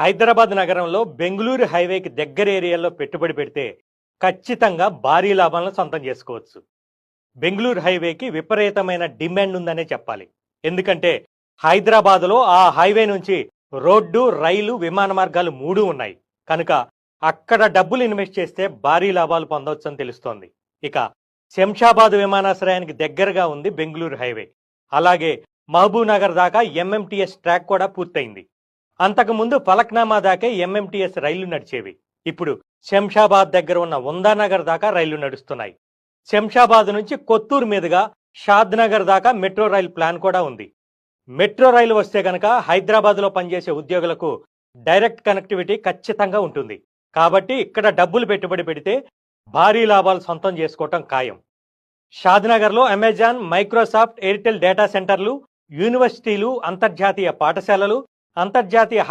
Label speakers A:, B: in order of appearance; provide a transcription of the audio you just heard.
A: హైదరాబాద్ నగరంలో బెంగళూరు హైవేకి దగ్గర ఏరియాలో పెట్టుబడి పెడితే ఖచ్చితంగా భారీ లాభాలను సొంతం చేసుకోవచ్చు. బెంగళూరు హైవేకి విపరీతమైన డిమాండ్ ఉందనే చెప్పాలి. ఎందుకంటే హైదరాబాద్లో ఆ హైవే నుంచి రోడ్డు రైలు విమాన మార్గాలు మూడు ఉన్నాయి. కనుక అక్కడ డబ్బులు ఇన్వెస్ట్ చేస్తే భారీ లాభాలు పొందవచ్చని తెలుస్తోంది. ఇక శంషాబాద్ విమానాశ్రయానికి దగ్గరగా ఉంది బెంగళూరు హైవే. అలాగే మహబూబ్ నగర్ దాకా ఎంఎంటీఎస్ ట్రాక్ కూడా పూర్తయింది. అంతకుముందు ఫలక్నామా దాకే ఎంఎంటీఎస్ రైళ్ళు నడిచేవి. ఇప్పుడు శంషాబాద్ దగ్గర ఉన్న ఉందానగర్ దాకా రైళ్ళు నడుస్తున్నాయి. శంషాబాద్ నుంచి కొత్తూరు మీదుగా షాద్ నగర్ దాకా మెట్రో రైల్ ప్లాన్ కూడా ఉంది. మెట్రో రైలు వస్తే గనక హైదరాబాద్లో పనిచేసే ఉద్యోగులకు డైరెక్ట్ కనెక్టివిటీ ఖచ్చితంగా ఉంటుంది. కాబట్టి ఇక్కడ డబ్బులు పెట్టుబడి పెడితే భారీ లాభాలు సొంతం చేసుకోవటం ఖాయం. షాద్నగర్లో అమెజాన్ మైక్రోసాఫ్ట్ ఎయిర్టెల్ డేటా సెంటర్లు యూనివర్సిటీలు అంతర్జాతీయ పాఠశాలలు అంతర్జాతీయ